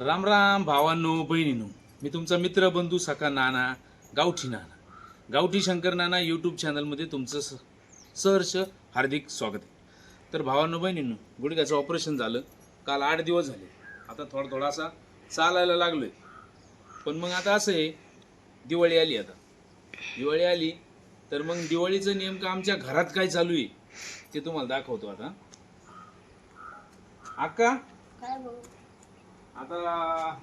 राम राम भावांनो बहिणींनो. मी तुमचा मित्र बंधू सखा नाना गावठी नाना. गावठी शंकर नाना यूट्यूब चॅनलमध्ये तुमचं स- सहर्ष हार्दिक स्वागत आहे. तर भावांनो बहिणींनो गुडघ्याचं ऑपरेशन झालं. काल आठ दिवस झाले. आता थोडा थोडासा चालायला लागलोय. पण मग आता असं आहे दिवाळी आली आता. दिवाळी आली तर मग दिवाळीचं नेमकं आमच्या घरात काय चालू आहे ते तुम्हाला दाखवतो आता. अक्का? काय आता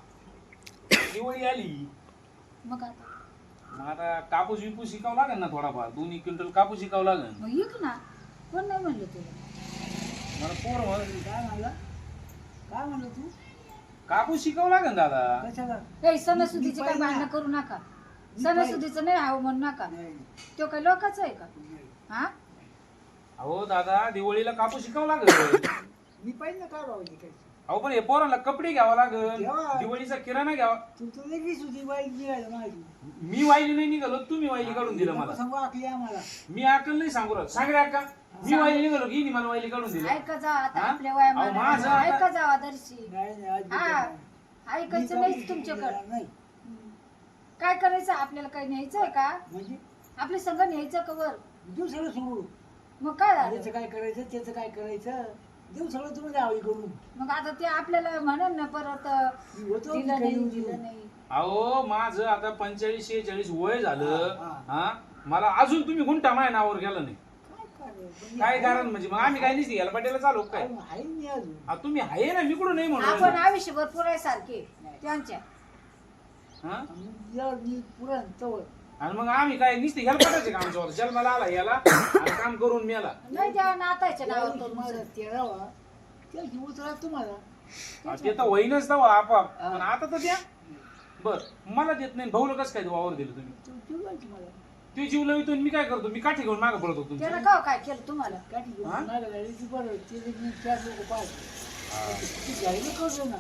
दिवाळी आली. मग आता? मग आता कापूस विपूस शिकावं लागेल ना थोडाफार? दोन्ही क्विंटल कापूस शिकावं लागेल. मग येक ना. कोण नाही म्हणलं तुला? मला पोर म्हण- काय म्हणलं? काय म्हणलं तू? कापूस शिकावं लागेल दादा. कशाला? हे सणासुदीचे काय भांडणं करू नका. सणासुदीचं नाही हवं म्हणू नका. नाही, तो काय लोकांचा आहे का? नाही. हा? अहो दादा दिवाळीला कापूस शिकावं लागेल. मी पाहिजे ना काय लावायची काय अहो पण हे पोराला कपडे घ्यावा लागेल घ्यावा. दिवाळीचा किराणा घ्यावा. तू तर लगेच होती वाईट निघायला माहिती मी वाहिली नाही निघालो तुम्ही वाहिली काढून दिलं मला. सांगू आखली आम्हाला मी अक्कल नाही सांगू राहिलो. सांग रे अक्का. मी वाहिली निघालो की मला वाहिली काढून दिलं? ऐका जा आता हा? आपल्या अहो, माझं वयामध्ये आता- ऐका जावा दर्शी नाही नाही अजिबात हा नाही. ऐकायचं काय तुमच्याकडं. नाही. काय करायचं? आपल्याला काही न्यायचंय का? म्हणजे? आपले संघ न्यायचं का वर? देऊ सगळं सोडू मग काय याचं झालं काय करायचं? त्याचं काय करायचं? देऊ सगळं तुम्ही द्यावी करून मग आता ते आपल्याला म्हणन ना परत दिलं काही नाही दिलं. नाही. अहो माझं आता पंचेचाळीस शेहेचाळीस वय झालं. हा, हा. मला अजून तुम्ही गुंठा माय नावावर गेला नाही. काय कारण म्हणजे? मग आम्ही काय नाही याला पटेला चालू काय? आहे आहे मी अजून. आ, तुम्ही आहे ना? मी कुठं नाही म्हणून आपण आयुष्यभर पुरायसारखे त्यांच्या. हा? मी पुरण तवर आणि मग आम्ही काय नुसते ह्याला पटायचे का आमच्यावर जन्माला आला याला आणि काम करून मेला. नाही त्या नातायच्या नावावर त्यावेळी करून तुम्हाला तेरावा त्या घेऊ तर तुम्हाला. आ, ते तर वहीनच तवा आपाप पण आता तर द्या. बर मला देत नाही. भाऊला कसं काय वावर दिलं तुम्ही. तू ठेवायची मला? ते जीव लवितो मी काय करतो? मी काठी घेऊन मागं पडत होतो त्याला तुमच्या का काय केलं तुम्हाला? काठी घेऊन हा? मागं लागली बरं ते मी चार लोक ती घ्यायला करतो ना.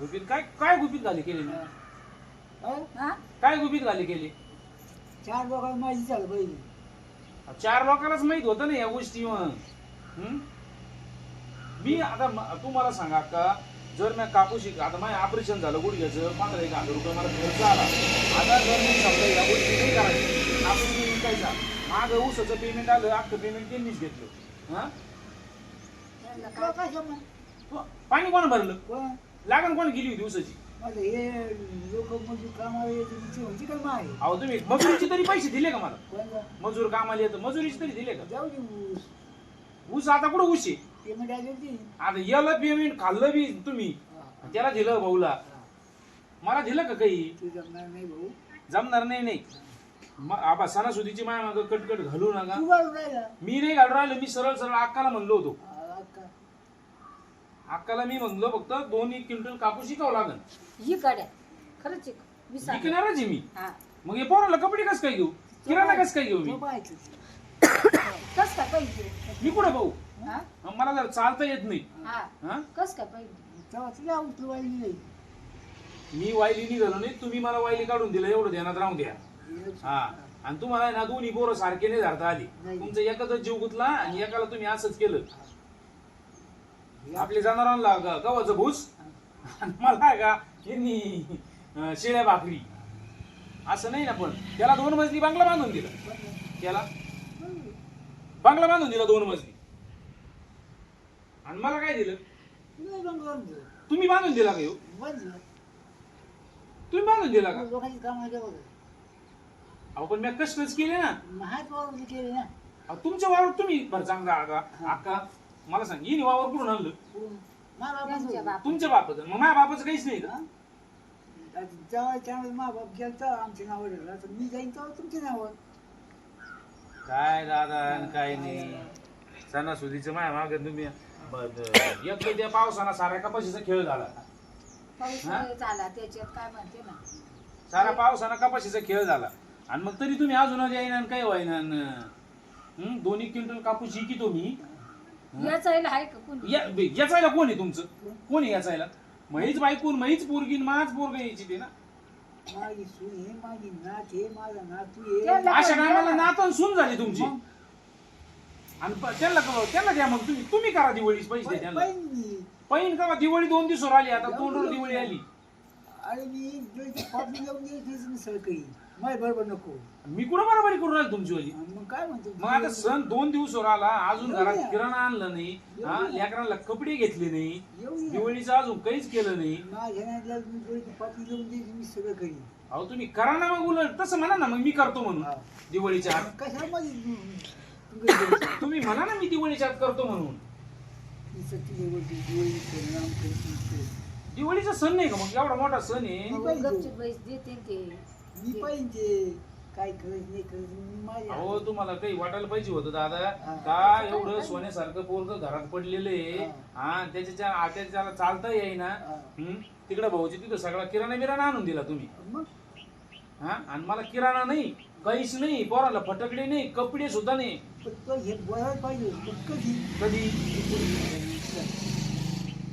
गुपित काय काय गुपित झाली केली मी? हा? हा? काय गुपित झाली केली? चार लोकांना माहिती झालं पाहिजे. चार लोकांनाच माहीत होतं ना या गोष्टी मग. हं? मी आता म- तू मला सांगा का जर मी कापूस शिक आता माझं ऑपरेशन झालं गुडघ्याचं पंधरा एक हजार रुपये मला खर्च आला. आता जर मी समजा या गोष्टी नाही करायची कापूस मी विकायचा मागं ऊसाचं पेमेंट आलं अख्खं पेमेंट त्यांनीच घेतलं. हा? त्यांना काय- तो- पाणी कोण भरलं? कोण? लागण कोण गेली होती ऊसाची? माझं हे लोक मजूर कामाला येते ती होती का माय अहो तुम्ही मजुरीचे तरी पैसे दिले का मला? मजूर कामाला येतं मजुरीचे तरी दिले का? जाऊ दे ऊस. ऊस आता कुठं ऊस आहे? पेमेंट आली होती आता याला पेमेंट खाल्लं बी तुम्ही. त्याला दिलं भाऊला. मला दिलं का काही? तू जमणार नाही भाऊ. जमणार नाही नाही. मग आबा सणासुदीची माय मागं कटकट घालू नका. तू वाढून राहिला. मी नाही घालून राहिलो मी सरळ सरळ अक्काला म्हणलो होतो? अक्काला मी म्हणलो फक्त दोन एक क्विंटल कापूस शिकावं लागल ही गाड्या खरंच का? मी सांगते. विकणारच आहे मी. हा. मग हे पोराला कपडे कसं काय घेऊ? किराणा कसं काय घेऊ मी? कस काय पाहिजे? मी कुठं भाऊ हा? मला जर चालता येत नाही. हा. हा? कस काय पाहिजे? मी वायली निघालो नाही. तुम्ही मला वायली काढून दिलं. एवढं ध्यानात राहून द्या. हा. आणि तुम्हाला आहे ना दोन्ही पोरं सारखे नाही धरता आली. नाही. तुमचं एकाच जीव गुतला आणि एकाला तुम्ही असंच केलं. आपले जनावरांना ग- गव्हाचं भूस? आणि मला का यांनी अं, शेळ्या भाकरी? असं नाही ना पण. त्याला दोन मजली बांगला बांधून दिला. त्याला? बांगला बांधून दिला दोन मजली. आणि मला काय दिलं? तुला बंगला दिलं. तुम्ही बांधून दिला का ह्यो? बंद दिलं. तुम्ही बांधून दिला का? लोकांची कामं केलं अहो पण मी कष्टच केले ना. महात वावर केले ना. अहो, तुमच्या वावर तुम्ही बरं चांगला आका आका मला सांग येईन वावर कुठून आणलं. बाप तुमच्या बापाचं. मग माझ्या बापाचं काहीच नाही का? आता जेव्हा त्यावेळेस मा बाप गेलं तर आमच्या नावावर मी जाईन तेव्हा तुमच्या नावावर काय दादा आणि काय नाही. सणासुदीचं माया मागे तुम्ही. ब- एक तर त्या पावसाना साऱ्या कपाशीचा खेळ झाला. पाऊस हा? झाला त्याच्यात काय म्हणते ना? सारा पावसाना कपाशीचा खेळ झाला. आणि मग तरी तुम्ही अजून येईना आणि काय व्हायना आणि, हं, दोन्ही क्विंटल कापूस शिकितो मी याचायला आहे का कोणी? या- याचायला कोण आहे तुमचं? कोण आहे याचायला महीच बायकून महीच पोरगी आणि माझ पोरग यायची ते ना. माझी सून हे माझी नात हे माझा नातू हे त्याला- अशा टायमाला नातन सून झाली तुमची. मग? आणि प- त्यांना का- त्यांना द्या मग तुम्ही. तुम्ही करा दिवाळीच पैसे द्या त्यांना. मी. पैन का दिवाळी दोन दिवसावर आली आता दोन रोज दिवाळी आली. अरे मी जो पापडी लावून द्यायची मी सगळं माय बरोबर नको. मी कुठं बरोबरी करून राहिलो तुमची वाली मग काय म्हणतो? मग आता सण दोन दिवस आला अजून घरात. किराणा आणलं नाही हा. लेकरांना कपडे घेतले नाही. दिवाळीचं अजून काहीच केलं नाही. माझ्या नातला मी सगळं करी अहो तुम्ही करा ना मग उलट. तसं म्हणा ना मग मी करतो म्हणून हा. दिवाळीच्या आत? तुम्ही म्हणा ना मी दिवाळीच्या आत करतो म्हणून. देवळची दिवाळी परिणाम करते. दिवाळीचा सण नाही का मग? एवढा मोठा सण आहे. गपचूप देते ते. मी पाहिजे काय करायचं नाही मी माझ्या तुम्हाला काही वाटायला पाहिजे होतं दादा. का एवढं सोन्यासारखं पोरग घरात पडलेलं आहे? हा. त्याच्या आट्या त्याला चालता येईना. हा. हम्म? तिकडे भाऊजी तिथं सगळा किराणा बिराणा आणून दिला तुम्ही. मग? हा? आणि मला किराणा नाही काहीच नाही पोराला फटकडे नाही कपडे सुद्धा नाही. पण तो हे बोलायला पाहिजे कधी? कधी?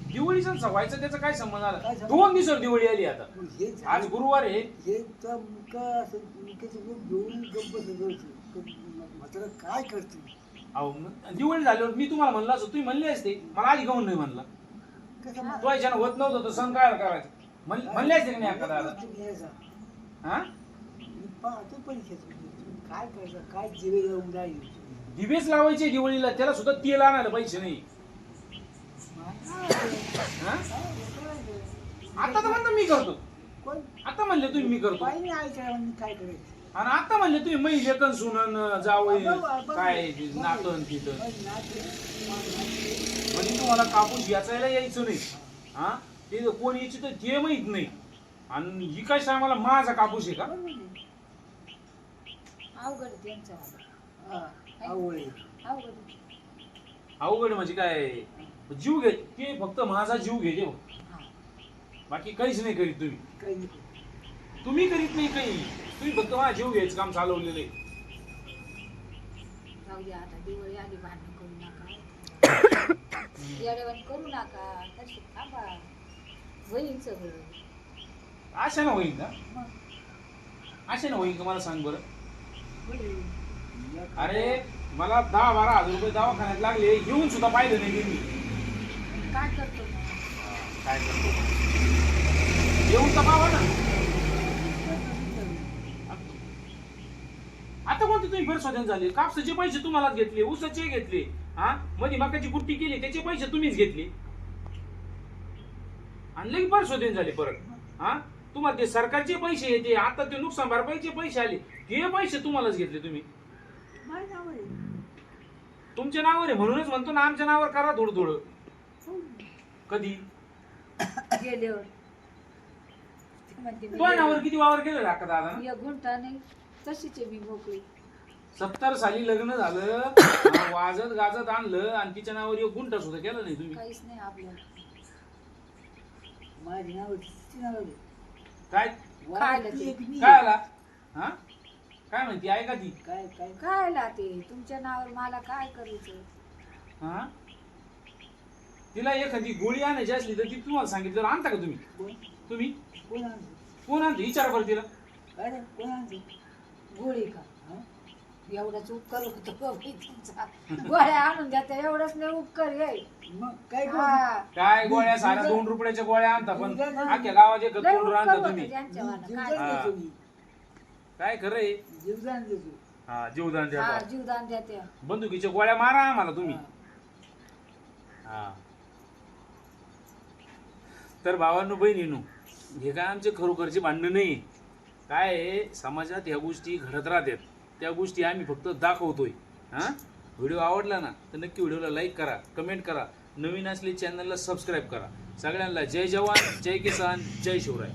दिवाळीचा व्हायचा त्याचा काय संबंध आला? काय संबंध? दोन दिवसावर दिवाळी आली आता. हे आज गुरुवार आहे. हे तर मुका असं मुक्याचं रूप घेऊन गप्प मात्र काय करते अहो मग दिवाळी झाल्यावर मी तुम्हाला म्हणलं असं तुम्ही म्हणले असते. मला आधी गाऊन नाही म्हणला? कसं. तो याच्यानं होत नव्हतं तर सण काय करायचं. म्हण- म्हणले असते की नाही एखादा? तुम्ही. हा मी पाहतो परीक्षेत तुम्ही. काय करता? काय जिवे लावून राहील दिवेच लावायचे दिवाळीला त्याला सुद्धा तेल आणायला पैसे नाही? आता तर म्हणलं मी करतो. कोण? आता म्हणले तुम्ही मी करतो. पाहिजे ऐकायला मी काय करायचं आणि आता म्हणले तुम्ही मै लेखन सुनन जावई. काय नातन तिथं. नाते. म्हणजे तुम्हाला कापूस याचायला यायचं नाही. हा? ते कोण यायची तर ते माहीत नाही. आणि ही काय आम्हाला माझा कापूस आहे का? बरोबर आहे. अवघड आहे त्यांचं. हा, आवड आहे. अवघड आहे. अवघड म्हणजे काय? जीव घे ते फक्त माझा जीव. हा. बाकी काहीच नाही करीत तुम्ही. काही नाही. तुम्ही करीत नाही काही. तुम्ही फक्त माझा जीव घ्यायचं काम चालवलेलं आहे. जाऊ दे आता दिवाळी आली भांडण करू नका. करू नका. तशी थांबा. होईल सगळं. आशानं होईल का मग? आशानं होईल का मला सांग बरं? होईल अरे मला दहा बारा हजार रुपये दवाखान्यात लागले येऊन सुद्धा पाहिलं नाही मी. काय करतो? मग? काय करतो? येऊन तर पाहा ना. आता कोणते तुम्ही भरस्वाधीन झाले. कापसाचे पैसे तुम्हालाच घेतले ऊसाचे घेतले हा? मध्ये मकाची कुट्टी केली त्याचे पैसे तुम्हीच घेतले. आणि लगे भरस्वाधीन झाले परत हा? तुम्हाला ते सरकारचे पैसे येते आता ते नुकसान भरपाईचे पैसे आले ते पैसे तुम्हालाच घेतले तुम्ही. तुमच्या नावावर आहे म्हणूनच म्हणतो ना आमच्या नावावर करा थोडं थोडं कधी? गेल्यावर. ते म्हणते मी किती वावर केलं का दादा गेल्यावर. एक गुंठा नाही तशीच आहे मी मोकळी. सत्तर साली लग्न झालं वाजत गाजत आणलं आणि तिच्या नावावर एक गुंठा सुद्धा केला नाही तुम्ही. काहीच नाही आपल्याला माझं नाव. तिचं नाव. काय? खायला ती. काय आला हा? काय म्हणते? ऐका ती. काय काय? काय ला ते? तुमच्या नावावर मला काय करायचं? हा? तिला एखादी गोळी आणायची असली तर ती तुम्हाला सांगितलं आणता का तुम्ही कोण तुम्ही कोण आणतो कोण आणते विचारा बरं तिला काय रे? कोण आणतो गोळी का हा? एवढाच उपकार होतो का बाई तुमचा गोळ्या आणून द्या त्या एवढाच नाही उपकार आहे मग काय करू? हा. काय गोळ्या साऱ्या दोन रुपयाच्या गोळ्या आणता पण अख्ख्या लय उपकार आणता होतो तुम्ही त्यांच्यावाला. काय जीवदान हा. देतो मी. काय खरंय जीवदान देतो हा जीवदान द्या हा. जीवदान द्या त्या बंदुकीच्या गोळ्या मारा आम्हाला तुम्ही हा. हा तर भावांनो बहिणीनो हे काय आमचे खरोखरचे भांडणं नाही काय आहे समाजात ह्या गोष्टी घडत राहतात. त्या गोष्टी आम्ही फक्त दाखवतोय. हां? व्हिडिओ आवडला ना तर नक्की व्हिडिओला लाईक करा कमेंट करा. नवीन असले चॅनलला सबस्क्राईब करा. सगळ्यांना जय जवान जय किसान जय शिवराय.